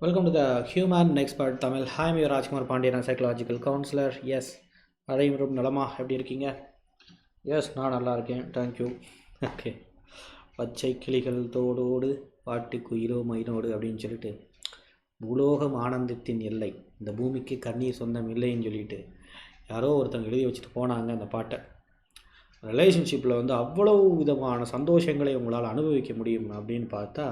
Welcome to the human expert Tamil hi Rajkumar Pandian psychological counsellor yes அனைவரும் நலமா எப்படி இருக்கீங்க? எஸ் நான் நல்லா இருக்கேன். தேங்க்யூ ஓகே பச்சை கிளிகள் தோடோடு பாட்டுக்குயிலோ மயிலோடு அப்படின்னு சொல்லிட்டு பூலோகம் ஆனந்தத்தின் எல்லை. இந்த பூமிக்கு கண்ணீர் சொந்தம் இல்லைன்னு சொல்லிட்டு யாரோ ஒருத்தவங்க எழுதி வச்சுட்டு போனாங்க அந்த பாட்டை. ரிலேஷன்ஷிப்பில் வந்து அவ்வளவு விதமான சந்தோஷங்களை உங்களால் அனுபவிக்க முடியும் அப்படின்னு பார்த்தா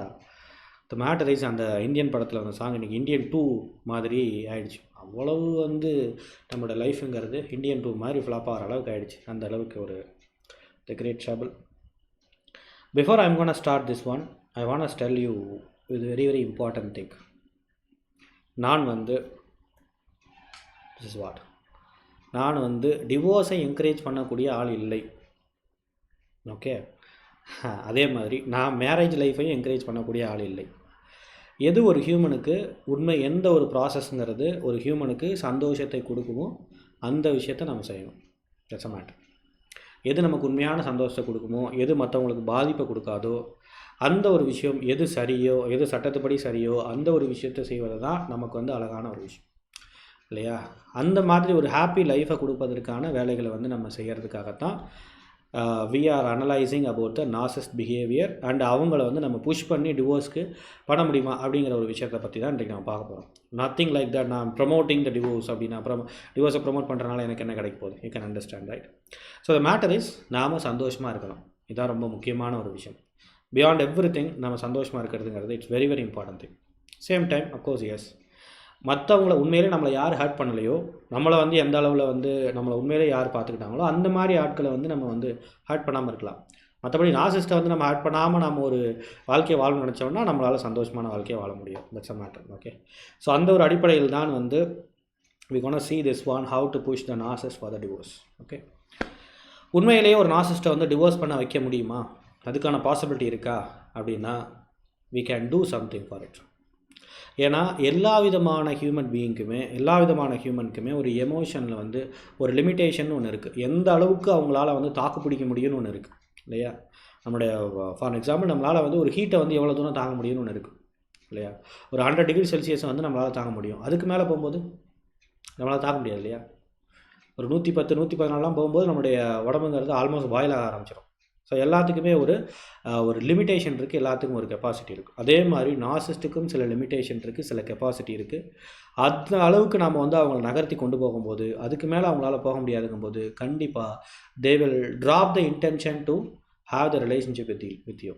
த மேட்டர் இஸ் அந்த இந்தியன் படத்தில் அந்த சாங் இன்றைக்கி இந்தியன் டூ மாதிரி ஆயிடுச்சு. அவ்வளவு வந்து நம்மளோட லைஃப்புங்கிறது இந்தியன் டூ மாதிரி ஃப்ளாப் ஆகிற அளவுக்கு ஆயிடுச்சு. அந்த அளவுக்கு ஒரு the great shuffle before I am gonna start this one I want tell you இது வெரி வெரி இம்பார்ட்டன்ட் திங் நான் வந்து திஸ் வாட் நான் வந்து டிவோர்ஸை என்கரேஜ் பண்ணக்கூடிய ஆள் இல்லை. ஓகே அதே மாதிரி நான் மேரேஜ் லைஃப்பையும் என்கரேஜ் பண்ணக்கூடிய ஆள் இல்லை. எது ஒரு ஹியூமனுக்கு உண்மை எந்த ஒரு ப்ராசஸ்ங்கிறது ஒரு ஹியூமனுக்கு சந்தோஷத்தை கொடுக்குமோ அந்த விஷயத்தை நம்ம செய்யணும். இட்ஸ் மேட்டர் எது நமக்கு உண்மையான சந்தோஷத்தை கொடுக்குமோ எது மற்றவங்களுக்கு பாதிப்பை கொடுக்காதோ அந்த ஒரு விஷயம் எது சரியோ எது சட்டத்துப்படி சரியோ அந்த ஒரு விஷயத்தை செய்வது தான் நமக்கு வந்து அழகான ஒரு விஷயம். இல்லையா? அந்த மாதிரி ஒரு ஹாப்பி லைஃப்பை கொடுப்பதற்கான வேலைகளை வந்து நம்ம செய்கிறதுக்காகத்தான் we are analysing about the narcissist behaviour and அவங்கள வந்து நம்ம புஷ் பண்ணி டிவோர்ஸ்க்கு பண்ண முடியுமா அப்படிங்கிற ஒரு விஷயத்தை பற்றி தான் இன்றைக்கி நம்ம பார்க்க போகிறோம் நத்திங் லைக் தட் நான் ப்ரொமோட்டிங் த டிவோர்ஸ் அப்படின்னா அப்புறம் டிவோர்ஸை ப்ரொமோட் பண்ணுறனால எனக்கு என்ன கிடைக்க போகுது? You can understand right so the matter is நாம் சந்தோஷமாக இருக்கணும் இதுதான் ரொம்ப முக்கியமான ஒரு விஷயம். பியாண்ட் எவ்ரி திங் நம்ம சந்தோஷமாக இருக்கிறதுங்கிறது it's very very important thing same time of course yes மற்றவங்கள உண்மையிலே நம்மளை யார் ஹர்ட் பண்ணலையோ நம்மளை வந்து எந்த அளவில் வந்து நம்மளை உண்மையிலே யார் பார்த்துக்கிட்டாங்களோ அந்த மாதிரி ஆட்களை வந்து நம்ம வந்து ஹர்ட் பண்ணாமல் இருக்கலாம். மற்றபடி நாசிஸ்ட்டை வந்து நம்ம ஹர்ட் பண்ணாமல் நம்ம ஒரு வாழ்க்கையை வாழணும்னு நினச்சோம்னா நம்மளால் சந்தோஷமான வாழ்க்கையை வாழ முடியும். That's a matter okay so அந்த ஒரு அடிப்படையில் தான் வந்து we gonna see this one how to push the narcissist for the divorce okay உண்மையிலேயே ஒரு நாசிஸ்ட்டை வந்து டிவோர்ஸ் பண்ண வைக்க முடியுமா? அதுக்கான பாசிபிலிட்டி இருக்கா? அப்படின்னா we can do something for it ஏன்னா எல்லா விதமான ஹியூமன் பீயிங்க்குமே எல்லா விதமான ஹியூமனுக்குமே ஒரு எமோஷனில் வந்து ஒரு லிமிட்டேஷன் ஒன்று இருக்குது எந்த அளவுக்கு அவங்களால வந்து தாக்கு பிடிக்க முடியும்னு ஒன்று இருக்குது இல்லையா? நம்மளுடைய ஃபார் எக்ஸாம்பிள் நம்மளால் வந்து ஒரு ஹீட்டை வந்து எவ்வளோ தூரம் தாங்க முடியும்னு ஒன்று இருக்குது இல்லையா? ஒரு ஹண்ட்ரட் டிகிரி செல்சியஸை வந்து நம்மளால் தாங்க முடியும். அதுக்கு மேலே போகும்போது நம்மளால் தாங்க முடியாது இல்லையா? ஒரு நூற்றி பத்து நூற்றி பதினாலாம் போகும்போது நம்மளுடைய உடம்புங்கிறது ஆல்மோஸ்ட் பாயில் ஆக ஆரம்பிச்சிடும் ஸோ எல்லாத்துக்குமே ஒரு ஒரு லிமிட்டேஷன் இருக்குது எல்லாத்துக்கும் ஒரு கெப்பாசிட்டி இருக்குது அதே மாதிரி நாசிஸ்ட்டுக்கும் சில லிமிட்டேஷன் இருக்குது சில கெப்பாசிட்டி இருக்குது அந்த அளவுக்கு நம்ம வந்து அவங்கள நகர்த்தி கொண்டு போகும்போது அதுக்கு மேலே அவங்களால போக முடியாதுங்கும்போது கண்டிப்பாக they will drop the intention to have the relationship with with you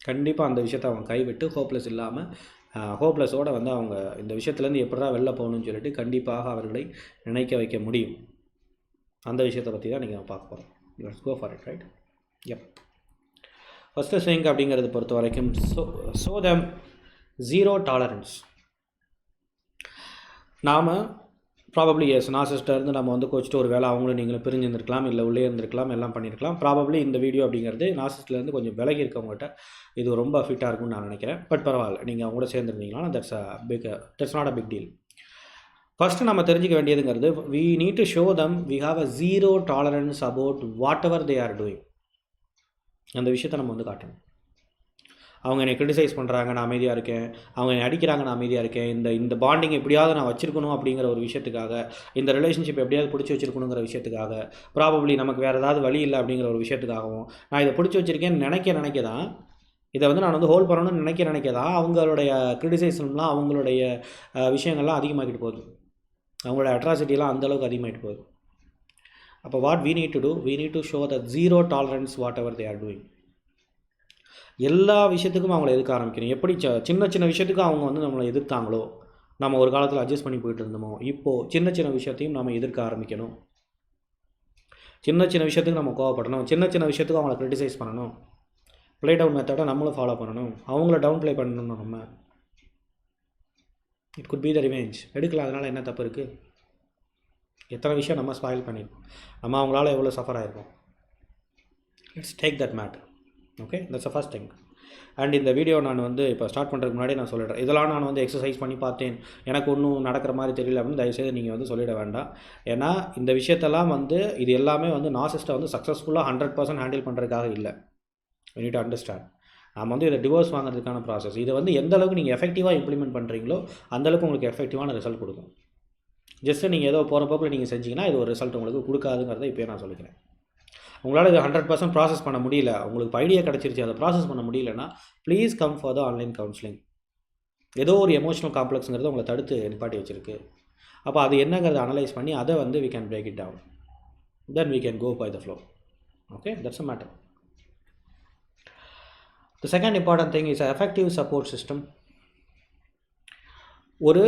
கண்டிப்பாக அந்த விஷயத்த அவங்க கைவிட்டு ஹோப்லெஸ் இல்லாமல் ஹோப்லெஸ்ஸோடு வந்து அவங்க இந்த விஷயத்துலேருந்து எப்படா வெளில போகணும்னு சொல்லிட்டு கண்டிப்பாக அவர்களை நினைக்க வைக்க முடியும். அந்த விஷயத்தை பற்றி தான் நீங்கள் பார்க்க போகிறோம் let's go for it right எப் ஃபஸ்ட்டு ஸ்விங் அப்படிங்கிறது பொறுத்த வரைக்கும் so so them zero tolerance நாம் ப்ராபப்ளி எஸ் நாசிஸ்டர்ந்து நம்ம வந்து கோச்சிட்டு ஒரு வேலை அவங்களும் நீங்களும் பிரிஞ்சு இருந்திருக்கலாம் இல்லை உள்ளே இருந்திருக்கலாம் எல்லாம் பண்ணியிருக்கலாம் ப்ராபப்ளி இந்த வீடியோ அப்படிங்கிறது நாசிஸ்ட்லேருந்து கொஞ்சம் விலகி இருக்கவங்ககிட்ட இது ரொம்ப ஃபிட்டாக இருக்கும்னு நான் நினைக்கிறேன். பட் பரவாயில்ல நீங்கள் அவங்க கூட சேர்ந்துருந்தீங்கன்னா that's a big that's not a big deal first நம்ம தெரிஞ்சிக்க வேண்டியதுங்கிறது we need to show them we have a zero tolerance about whatever they are doing அந்த விஷயத்தை நம்ம வந்து காட்டணும். அவங்க என்னை க்ரிட்டிசைஸ் பண்ணுறாங்க நான் அமைதியாக இருக்கேன். அவங்க என்னை அடிக்கிறாங்க நான் அமைதியாக இருக்கேன். இந்த இந்த பாண்டிங் எப்படியாவது நான் வச்சிருக்கணும் அப்படிங்கிற ஒரு விஷயத்துக்காக இந்த ரிலேஷன்ஷிப் எப்படியாவது பிடிச்சி வச்சிருக்கணுங்கிற விஷயத்துக்காக ப்ராபப்ளி நமக்கு வேறு ஏதாவது வழி இல்லை அப்படிங்கிற ஒரு விஷயத்துக்காகவும் நான் இதை பிடிச்சி வச்சிருக்கேன்னு நினைக்க நினைக்க தான் இதை வந்து நான் வந்து ஹோல்ட் பண்ணணும்னு நினைக்க நினைக்க தான் அவங்களுடைய க்ரிட்டிசைசம்லாம் அவங்களுடைய விஷயங்கள்லாம் அதிகமாகிட்டு போகுது. அவங்களோட அட்ராசிட்டிலாம் அந்தளவுக்கு அதிகமாகிட்டு போகுது. அப்போ what we need to do we need to show the zero tolerance whatever they are doing எல்லா விஷயத்துக்கும் அவங்கள எதிர்க்க ஆரம்பிக்கணும். எப்படி சின்ன சின்ன விஷயத்துக்கும் அவங்க வந்து நம்மளை எதிர்த்தாங்களோ நம்ம ஒரு காலத்தில் அட்ஜஸ்ட் பண்ணி போயிட்டு இருந்தோமோ இப்போது சின்ன சின்ன விஷயத்தையும் நம்ம எதிர்க்க ஆரம்பிக்கணும். சின்ன சின்ன விஷயத்துக்கு நம்ம கோவப்படணும். சின்ன சின்ன விஷயத்துக்கு அவங்கள க்ரிட்டிசைஸ் பண்ணணும். ப்ளே டவுன் மெத்தடை நம்மளும் ஃபாலோ பண்ணணும். அவங்கள டவுன் ப்ளே பண்ணணும் நம்ம it could be the revenge எடுக்கலாம் அதனால் என்ன தப்பு இருக்குது எத்தனை விஷயம் நம்ம ஸ்பாயில் பண்ணியிருக்கோம் நம்ம அவங்களால எவ்வளோ suffer ஆகிருக்கோம் let's take that matter okay that's a first thing and இந்த வீடியோ நான் வந்து இப்போ ஸ்டார்ட் பண்ணுறதுக்கு முன்னாடி நான் சொல்லிடுறேன். இதெல்லாம் நான் வந்து எக்ஸசைஸ் பண்ணி பார்த்தேன். எனக்கு ஒன்றும் நடக்கிற மாதிரி தெரியல அப்படின்னு தயவுசெய்து நீங்கள் வந்து சொல்லிட வேண்டாம். ஏன்னா இந்த விஷயத்தெல்லாம் வந்து இது எல்லாமே வந்து நாசிஸ்ட்டை வந்து சக்ஸஸ்ஃபுல்லாக ஹண்ட்ரட் பர்சன்ட் ஹேண்டில் பண்ணுறதுக்காக இல்லை. யூ நீட் அண்டர்ஸ்டாண்ட் நம்ம வந்து இதை டிவோர்ஸ் வாங்குறதுக்கான ப்ராசஸ் இதை வந்து எந்த அளவுக்கு நீங்கள் எஃபெக்டிவாக இம்ப்ளிமெண்ட் பண்ணுறீங்களோ அந்தளவுக்கு உங்களுக்கு எஃபெக்டிவான ரிசல்ட் கொடுக்கும். ஜஸ்ட்டு நீங்கள் ஏதோ போகிற போக்கில் நீங்கள் செஞ்சீங்கன்னா இது ஒரு ரிசல்ட் உங்களுக்கு கொடுக்காதுங்கிறத இப்போ நான் சொல்லிக்கிறேன். உங்களால் இது ஹண்ட்ரட் பர்சன்ட் ப்ராசஸ் பண்ண முடியல உங்களுக்கு ஐடியா கிடச்சிருச்சு அதை ப்ராசஸ் பண்ண முடியலன்னா please come for the online counselling ஏதோ ஒரு எமோஷனல் காம்ப்ளெக்ஸுங்கிறத உங்களை தடுத்து நிப்பாட்டி வச்சிருக்கு. அப்போ அது என்னங்கிறத அனலைஸ் பண்ணி அதை வந்து we can break it down then we can go by the flow okay that's a matter the second important thing is effective support system ஒரு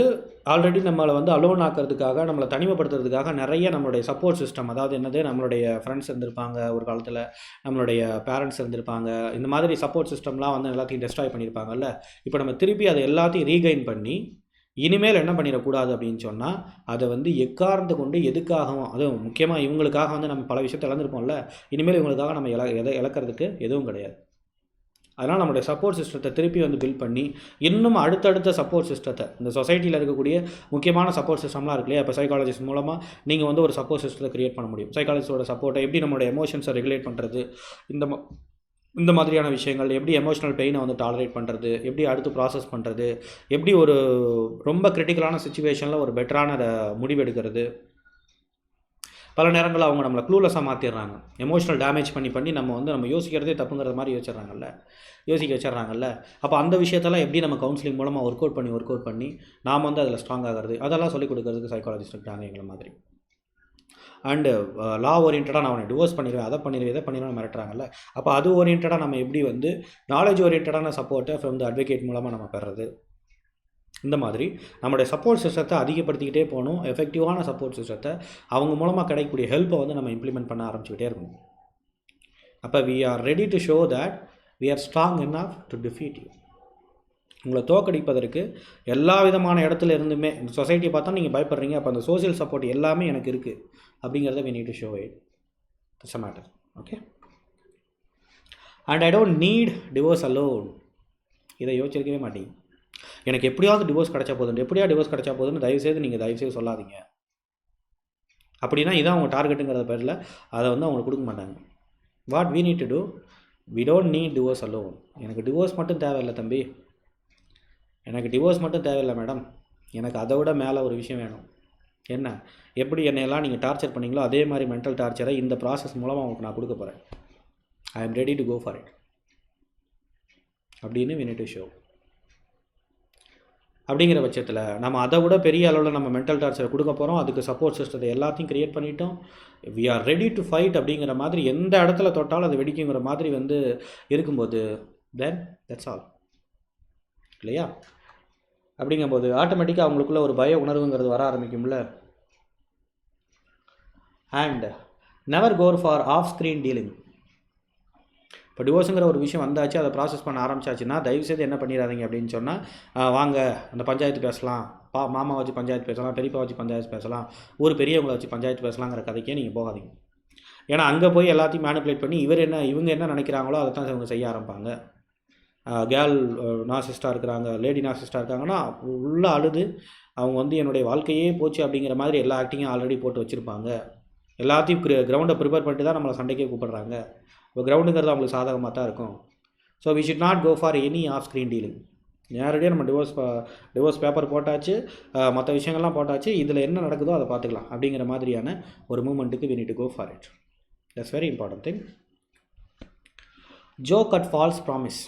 ஆல்ரெடி நம்மளை வந்து அலோன் ஆக்கிறதுக்காக நம்மளை தனிமைப்படுத்துறதுக்காக நிறைய நம்மளுடைய சப்போர்ட் சிஸ்டம் அதாவது என்னது? நம்மளுடைய ஃப்ரெண்ட்ஸ் இருந்திருப்பாங்க ஒரு காலத்தில் நம்மளுடைய பேரண்ட்ஸ் இருந்திருப்பாங்க. இந்த மாதிரி சப்போர்ட் சிஸ்டம்லாம் வந்து எல்லாத்தையும் டெஸ்ட்ராய் பண்ணியிருப்பாங்கல்ல இப்போ நம்ம திருப்பி அதை எல்லாத்தையும் ரீகைன் பண்ணி இனிமேல் என்ன பண்ணிடக்கூடாது அப்படின்னு சொன்னால் அதை வந்து எக்கார்ந்து கொண்டு எதுக்காகவும் அதுவும் முக்கியமாக இவங்களுக்காக வந்து நம்ம பல விஷயத்தை இழந்திருப்போம்ல? இனிமேல் இவங்களுக்காக நம்ம இழ எதை இழக்கிறதுக்கு எதுவும் கிடையாது. அதனால் நம்மளுடைய சப்போர்ட் சிஸ்டத்தை திருப்பி வந்து பில்ட் பண்ணி இன்னும் அடுத்தடுத்த சப்போர்ட் சிஸ்டத்தை இந்த சொசைட்டியில் இருக்கக்கூடிய முக்கியமான சப்போர்ட் சிஸ்டம்லாம் இருக்கு இல்லையா? இப்போ சைக்காலஜிஸ்ட் மூலமாக நீங்கள் வந்து ஒரு சப்போர்ட் சிஸ்டத்தை க்ரியேட் பண்ண முடியும். சைக்காலஜிஸ்டோட சப்போர்ட்டை எப்படி நம்மளோட எமோஷன்ஸை ரெகுலேட் பண்ணுறது இந்த மா- இந்த மாதிரியான விஷயங்கள் எப்படி எமோஷனல் பெயினை வந்து டாலரேட் பண்ணுறது எப்படி அடுத்து ப்ராசஸ் பண்ணுறது எப்படி ஒரு ரொம்ப கிரிட்டிக்கலான சுச்சுவேஷனில் ஒரு பெட்டரான அதை முடிவெடுக்கிறது பல நேரங்களில் அவங்க நம்மளை க்ளூலெஸ்ஸாக மாற்றிடுறாங்க எமோஷனல் டேமேஜ் பண்ணி பண்ணி நம்ம வந்து நம்ம யோசிக்கிறதே தப்புங்கிறது மாதிரி யோசிச்சிடுறாங்கல்ல. யோசிக்க வச்சிடறாங்கல்ல. அப்போ அந்த விஷயத்தெல்லாம் எப்படி நம்ம கவுன்சிலிங் மூலமாக ஒர்க் அவுட் பண்ணி ஒர்க் அவுட் பண்ணி நாம் வந்து அதில் ஸ்ட்ராங் ஆகிறது? அதெல்லாம் சொல்லிக் கொடுக்கறதுக்கு சைக்காலஜிஸ்ட் இருக்காங்க எங்களை மாதிரி. அண்டு லா ஓரியன்டாக நான் அவனை டிவோர்ஸ் பண்ணிடுவேன் அதை பண்ணிடுவேன் இதை பண்ணிடுவேன் மிரட்டுறாங்கல்ல. அப்போ அது ஓரியன்டாக நம்ம எப்படி வந்து நாலேஜ் ஓரியன்டான சப்போர்ட்டை ஃப்ரம் த அட்வொகேட் மூலமாக நம்ம பெறது இந்த மாதிரி நம்மளுடைய சப்போர்ட் சிஸ்டத்தை அதிகப்படுத்திக்கிட்டே போகணும். எஃபெக்டிவான சப்போர்ட் சிஸ்டத்தை அவங்க மூலமாக கிடைக்கக்கூடிய ஹெல்ப்பை வந்து நம்ம இம்ப்ளிமெண்ட் பண்ண ஆரம்பிச்சுக்கிட்டே இருக்கணும். அப்போ we are ready to show that we are strong enough to defeat you உங்களை தோக்கடிப்பதற்கு எல்லா விதமான இடத்துல இருந்துமே இந்த சொசைட்டியை பார்த்தா நீங்கள் பயப்படுறீங்க அப்போ அந்த சோஷியல் சப்போர்ட் எல்லாமே எனக்கு இருக்குது அப்படிங்கிறத we need to show it it's a matter okay and I don't need divorce alone இதை யோசிச்சிருக்கவே மாட்டீங்க எனக்கு எப்படியாவது டிவோர்ஸ் கிடச்சா போதும். எப்படியா டிவோர்ஸ் கிடைச்சா போதும்னு தயவுசெய்து நீங்கள் தயவுசெய்து சொல்லாதீங்க. அப்படின்னா இதான் அவங்க டார்கெட்டுங்கிற பேரில் அதை வந்து அவங்களுக்கு கொடுக்க மாட்டாங்க. What we need to do we don't need divorce alone எனக்கு டிவோர்ஸ் மட்டும் தேவையில்லை தம்பி. எனக்கு டிவோர்ஸ் மட்டும் தேவையில்லை மேடம் எனக்கு அதை விட மேலே ஒரு விஷயம் வேணும். என்ன? எப்படி என்னையெல்லாம் நீங்கள் டார்ச்சர் பண்ணீங்களோ அதே மாதிரி மென்டல் டார்ச்சரை இந்த ப்ராசஸ் மூலமாக உங்களுக்கு நான் கொடுக்க போகிறேன் I am ready to go for it அப்படின்னு வினிட்டு ஷோ அப்படிங்கிற பட்சத்தில் நம்ம அதை விட பெரிய அளவில் நம்ம மென்டல் டார்ச்சர் கொடுக்க போகிறோம் அதுக்கு சப்போர்ட் சிஸ்டத்தை எல்லாத்தையும் கிரியேட் பண்ணிட்டோம். We are ready to fight அப்படிங்கிற மாதிரி எந்த இடத்துல தொட்டாலும் அது வெடிக்குங்கிற மாதிரி வந்து இருக்கும்போது தென் தட்ஸ் ஆல் இல்லையா? அப்படிங்கும்போது ஆட்டோமேட்டிக்காக அவங்களுக்குள்ள ஒரு பய உணர்வுங்கிறது வர ஆரம்பிக்கும்ல. And never go for off screen dealing இப்போ டிவோர்ஸுங்கிற ஒரு விஷயம் வந்தாச்சு அதை ப்ராசஸ் பண்ண ஆரம்பிச்சாச்சுன்னா தயவுசெய்து என்ன பண்ணிடாதீங்க அப்படின்னு சொன்னால் வாங்க அந்த பஞ்சாயத்து பேசலாம். பா மாமா வச்சு பஞ்சாயத்து பேசலாம் பெரியப்பா வச்சு பஞ்சாயத்து பேசலாம். ஊர் பெரியவங்களை வச்சு பஞ்சாயத்து பேசலாங்கிற கதைக்கே நீங்கள் போகாதீங்க. ஏன்னா அங்கே போய் எல்லாத்தையும் மேனிப்புலேட் பண்ணி இவர் என்ன இவங்க என்ன நினைக்கிறாங்களோ அதை தான் இவங்க செய்ய ஆரம்பிப்பாங்க. கேர்ள் நாசிஸ்டாக இருக்கிறாங்க லேடி நாசிஸ்டாக இருக்காங்கன்னா உள்ளே அழுது அவங்க வந்து என்னுடைய வாழ்க்கையே போச்சு அப்படிங்கிற மாதிரி எல்லா ஆக்டிங்கும் ஆல்ரெடி போட்டு வச்சுருப்பாங்க. எல்லாத்தையும் கிரவுண்டை ப்ரிப்பேர் பண்ணிட்டு தான் நம்மளை சண்டைக்கே கூப்பிடுறாங்க. இப்போ கிரவுண்டுங்கிறது அவங்களுக்கு சாதகமாக தான் இருக்கும். So we should not go for any off screen dealing நேரடியாக நம்ம டிவோர்ஸ் டிவோர்ஸ் பேப்பர் போட்டாச்சு மற்ற விஷயங்கள்லாம் போட்டாச்சு இதில் என்ன நடக்குதோ அதை பார்த்துக்கலாம் அப்படிங்கிற மாதிரியான ஒரு மூமெண்ட்டுக்கு we need go for it it. That's very important thing so cut false promise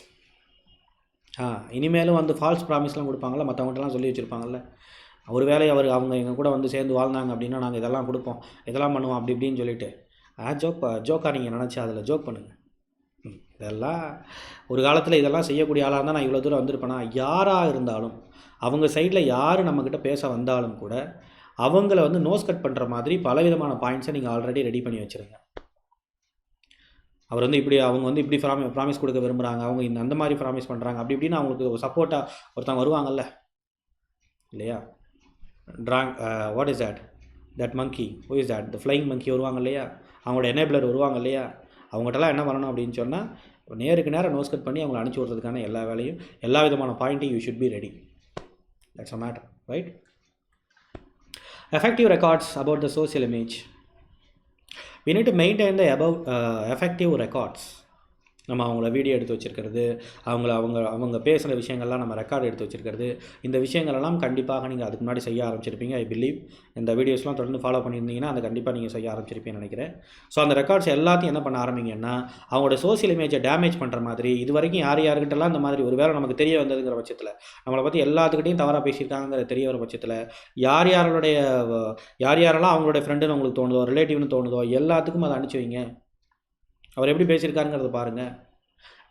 ah இனிமேலும் வந்து ஃபால்ஸ் ப்ராமிஸ்லாம் கொடுப்பாங்கல்ல மற்றவங்கள்ட்டலாம் சொல்லி வச்சுருப்பாங்கல்ல. ஒரு வேளை அவர் அவங்க எங்கள் கூட வந்து சேர்ந்து வாழ்ந்தாங்க அப்படின்னா நாங்கள் இதெல்லாம் கொடுப்போம் இதெல்லாம் பண்ணுவோம் அப்படி இப்படின்னு சொல்லிட்டு. ஆ ஜோக் ஜோக்கா நீங்கள் நினச்சி அதில் ஜோக் பண்ணுங்கள் ம், இதெல்லாம் ஒரு காலத்தில் இதெல்லாம் செய்யக்கூடிய ஆளாக இருந்தால் நான் இவ்வளோ தூரம் வந்திருப்பேனா? யாராக இருந்தாலும் அவங்க சைடில் யார் நம்மக்கிட்ட பேச வந்தாலும் கூட அவங்கள வந்து நோஸ் கட் பண்ணுற மாதிரி பலவிதமான பாயிண்ட்ஸை நீங்கள் ஆல்ரெடி ரெடி பண்ணி வச்சுருங்க. அவர் வந்து இப்படி அவங்க வந்து இப்படி ப்ராமி ப்ராமிஸ் கொடுக்க விரும்புகிறாங்க அவங்க இந்த அந்த மாதிரி ப்ராமிஸ் பண்ணுறாங்க அப்படி இப்படின்னு அவங்களுக்கு சப்போர்ட்டாக ஒருத்தவங்க வருவாங்கல்ல? இல்லையா? ட்ராங் what is that that monkey who is that the flying monkey வருவாங்க இல்லையா? அவங்களோட எனேபிளர் வருவாங்க இல்லையா? அவங்ககிட்டலாம் என்ன பண்ணணும் அப்படின்னு சொன்னால் நேருக்கு நேரம் நோஸ் கட் பண்ணி அவங்களை அனுப்பிச்சி விட்றதுக்கான எல்லா வேலையும் எல்லா விதமான பாயிண்ட்டையும் you should be ready that's a matter right effective records about the social image. We need to maintain the above uh, effective records. நம்ம அவங்கள வீடியோ எடுத்து வச்சுருக்கிறது அவங்கள அவங்க அவங்க பேசுகிற விஷயங்கள்லாம் நம்ம ரெக்கார்டு எடுத்து வச்சுருக்கிறது. இந்த விஷயங்களெல்லாம் கண்டிப்பாக நீங்கள் அதுக்கு முன்னாடி செய்ய ஆரம்பிச்சிருப்பீங்க. ஐ பிலீவ் இந்த வீடியோஸ்லாம் தொடர்ந்து ஃபாலோ பண்ணியிருந்தீங்கன்னா அதை கண்டிப்பாக நீங்கள் செய்ய ஆரம்பிச்சிருப்பீங்கன்னு நினைக்கிறேன். ஸோ அந்த ரெக்கார்ட்ஸ் எல்லாத்தையும் என்ன பண்ண ஆரம்பிங்கன்னா அவங்களோட சோஷியல் இமேஜை டேமேஜ் பண்ணுற மாதிரி இது வரைக்கும் யார் யாருக்கிட்டலாம் இந்த மாதிரி ஒரு வேளை நமக்கு தெரிய வந்ததுங்கிற பட்சத்தில் நம்மளை பற்றி எல்லாத்துக்கிட்டையும் தவறாக பேசியிருக்காங்கிற தெரிய வர பட்சத்தில் யார் யாரோடைய யார் யாரெல்லாம் அவங்களுடைய ஃப்ரெண்டுன்னு உங்களுக்கு தோணுதோ ரிலேட்டிவ்னு தோணுதோ எல்லாத்துக்கும் அதை அனுப்பிச்சி வைங்க. அவர் எப்படி பேசியிருக்காருங்கிறத பாருங்கள்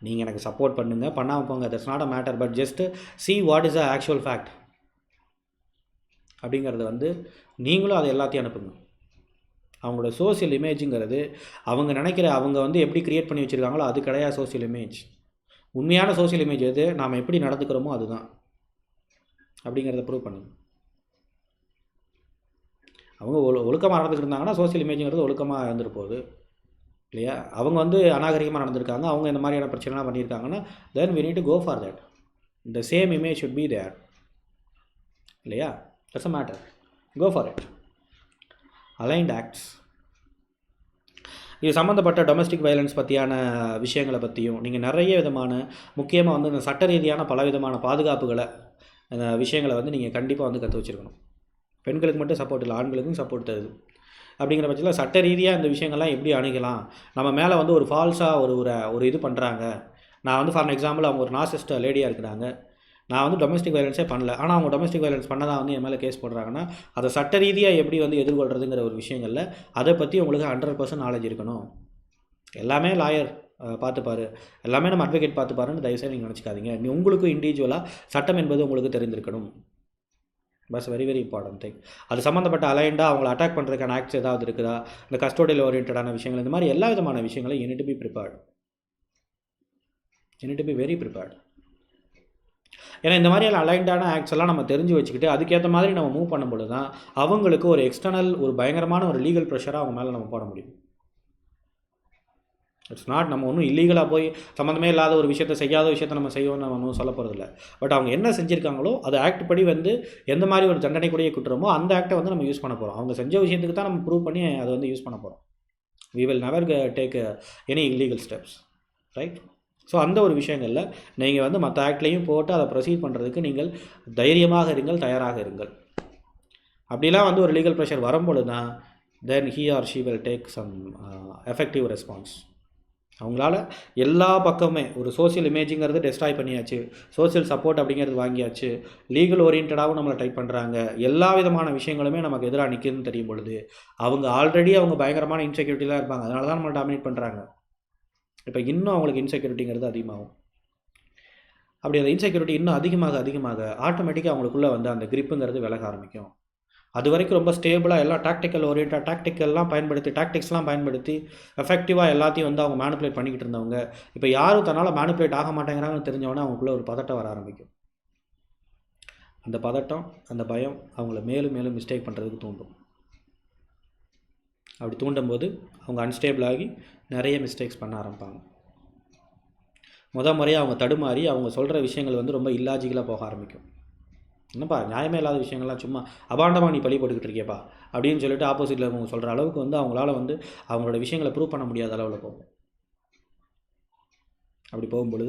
நீங்கள் எனக்கு சப்போர்ட் பண்ணுங்கள் பண்ணாமல் போங்க. That's not a matter but just see what is a actual fact அப்படிங்கிறத வந்து நீங்களும் அதை எல்லாத்தையும் அனுப்புங்க. அவங்களோட சோசியல் இமேஜுங்கிறது அவங்க நினைக்கிற அவங்க வந்து எப்படி க்ரியேட் பண்ணி வச்சுருக்காங்களோ அது கிடையாது சோசியல் இமேஜ் உண்மையான சோசியல் இமேஜ் எது? நாம் எப்படி நடந்துக்கிறோமோ அதுதான். அப்படிங்கிறத ப்ரூவ் பண்ணுங்க. அவங்க ஒழு ஒழுக்கமாக நடந்துக்கிட்டு இருந்தாங்கன்னா சோஷியல் இமேஜுங்கிறது ஒழுக்கமாக இருந்துட்டு போகுது. இல்லையா? அவங்க வந்து அநாகரிகமாக நடந்திருக்காங்க. அவங்க இந்த மாதிரியான பிரச்சனைலாம் பண்ணியிருக்காங்கன்னா then we need to go for that the same image should be there இல்லையா? That's a matter go for it aligned acts இது சம்மந்தப்பட்ட டொமஸ்டிக் வயலன்ஸ் பற்றியான விஷயங்களை பற்றியும் நீங்கள் நிறைய விதமான முக்கியமாக வந்து இந்த சட்ட ரீதியான பல விதமான பாதுகாப்புகளை அந்த விஷயங்களை வந்து நீங்கள் கண்டிப்பாக வந்து கற்று வச்சுருக்கணும். பெண்களுக்கு மட்டும் சப்போர்ட் இல்லை ஆண்களுக்கும் சப்போர்ட் தருது. அப்படிங்கிற பட்சத்தில் சட்ட ரீதியாக இந்த விஷயங்கள்லாம் எப்படி அணுகலாம்? நம்ம மேலே வந்து ஒரு ஃபால்ஸாக ஒரு ஒரு ஒரு இது பண்ணுறாங்க நான் வந்து ஃபார் எக்ஸாம்பிள் அவங்க ஒரு நாசிஸ்ட் லேடியாக இருக்கிறாங்க. நான் வந்து டொமஸ்டிக் வயலன்ஸே பண்ணல. ஆனால் அவங்க டொமஸ்டிக் வயலன்ஸ் பண்ணதான் வந்து என் மேலே கேஸ் போடுறாங்கன்னா அதை சட்ட ரீதியாக எப்படி வந்து எதிர்கொள்கிறதுங்கிற ஒரு விஷயங்களில் அதை பற்றி உங்களுக்கு ஹண்ட்ரட் பர்சன்ட் நாலேஜ் இருக்கணும். எல்லாமே லாயர் பார்த்துப்பாரு. எல்லாமே நம்ம அட்வொகேட் பார்த்துப்பாருன்னு தயவுசெய்து நீங்கள் நினச்சிக்காதீங்க. நீ உங்களுக்கு இண்டிவிஜுவலாக சட்டம் என்பது உங்களுக்கு தெரிந்திருக்கணும். பஸ் வெரி வெரி இம்பார்ட்டன்ட் திங் அது சம்மந்தப்பட்ட அலைண்டாக அவங்கள அட்டாக் பண்ணுறதுக்கான ஆக்ட்ஸ் ஏதாவது இருக்குதா? இந்த கஸ்டோடியல் ஓரியன்டான விஷயங்கள் இந்த மாதிரி எல்லா விதமான விஷயங்களும் you need to be prepared you need to be very prepared ஏன்னா இந்த மாதிரியான அலைண்டான ஆக்ட்ஸ் எல்லாம் நம்ம தெரிஞ்சு வச்சுக்கிட்டு அதுக்கேற்ற மாதிரி நம்ம மூவ் பண்ணும்பொழுது தான் அவங்களுக்கு ஒரு எக்ஸ்டர்னல் ஒரு பயங்கரமான ஒரு லீகல் ப்ரெஷராக அவங்க மேலே நம்ம போட முடியும். இட்ஸ் நாட் நம்ம ஒன்றும் இல்லீகலாக போய் சம்மந்தமே இல்லாத ஒரு விஷயத்தை செய்யாத விஷயத்தை நம்ம செய்யணும்னு நம்ம ஒன்றும் சொல்ல போகிறதில்ல பட் அவங்க என்ன செஞ்சுருக்காங்களோ அது ஆக்ட் படி வந்து எந்த மாதிரி ஒரு தண்டனைக்குரிய குற்றமோ அந்த ஆக்டை வந்து நம்ம யூஸ் பண்ண போகிறோம் அவங்க செஞ்ச விஷயத்துக்கு தான் நம்ம ப்ரூவ் பண்ணி அதை வந்து யூஸ் பண்ண போகிறோம் we will never take any illegal steps right so அந்த ஒரு விஷயங்களில் நீங்கள் வந்து மற்ற ஆக்ட்லேயும் போட்டு அதை ப்ரொசீட் பண்ணுறதுக்கு நீங்கள் தைரியமாக இருங்கள் தயாராக இருங்கள். அப்படிலாம் வந்து ஒரு லீகல் ப்ரெஷர் வரும்பொழுது தான் then he or she will take some effective response அவங்களால எல்லா பக்கமே ஒரு சோஷியல் இமேஜிங்கிறது டெஸ்ட்ராய் பண்ணியாச்சு. சோசியல் சப்போர்ட் அப்படிங்கிறது வாங்கியாச்சு. லீகல் ஓரியன்டாகவும் நம்மளை டைப் பண்ணுறாங்க எல்லா விதமான விஷயங்களுமே நமக்கு எதிராக நிற்குதுன்னு தெரியும் பொழுது அவங்க ஆல்ரெடி அவங்க பயங்கரமான இன்செக்யூரிட்டிலாம் இருப்பாங்க. அதனால தான் நம்மளை டாமினேட் பண்ணுறாங்க இப்போ இன்னும் அவங்களுக்கு இன்செக்யூரிட்டிங்கிறது அதிகமாகும். அப்படி அந்த இன்செக்யூரிட்டி இன்னும் அதிகமாக அதிகமாக ஆட்டோமேட்டிக்காக அவங்களுக்குள்ளே வந்து அந்த கிரிப்புங்கிறது விலக ஆரம்பிக்கும். அது வரைக்கும் ரொம்ப ஸ்டேபிளாக எல்லா டாக்டிக்கல் ஓரியன்டாக டாக்டிக்கல்லாம் பயன்படுத்தி டாக்டிக்ஸ்லாம் பயன்படுத்தி எஃபெக்டிவாக எல்லாத்தையும் வந்து அவங்க மேனுப்புலேட் பண்ணிக்கிட்டு இருந்தவங்க. இப்போ யாரும் தன்னால் மேனுப்புலேட் ஆக மாட்டேங்கிறாங்கன்னு தெரிஞ்சவொடனே அவங்களுக்குள்ள ஒரு பதட்டம் வர ஆரம்பிக்கும். அந்த பதட்டம் அந்த பயம் அவங்கள மேலும் மேலும் மிஸ்டேக் பண்ணுறதுக்கு தூண்டும். அப்படி தூண்டும் போது அவங்க அன்ஸ்டேபிள் ஆகி நிறைய மிஸ்டேக்ஸ் பண்ண ஆரம்பிப்பாங்க. முத முறையாக அவங்க தடுமாறி அவங்க சொல்கிற விஷயங்கள் வந்து ரொம்ப இல்லாஜிக்கலாக போக ஆரம்பிக்கும். என்னப்பா நியாயமே இல்லாத விஷயங்கள்லாம் சும்மா அபாண்டமாக நீ பழி போட்டுக்கிட்டு இருக்கியப்பா அப்படின்னு சொல்லிட்டு ஆப்போசிட்டில் இருக்கவங்க சொல்கிற அளவுக்கு வந்து அவங்களால வந்து அவங்களோட விஷயங்களை ப்ரூவ் பண்ண முடியாத அளவில் போகும். அப்படி போகும்பொழுது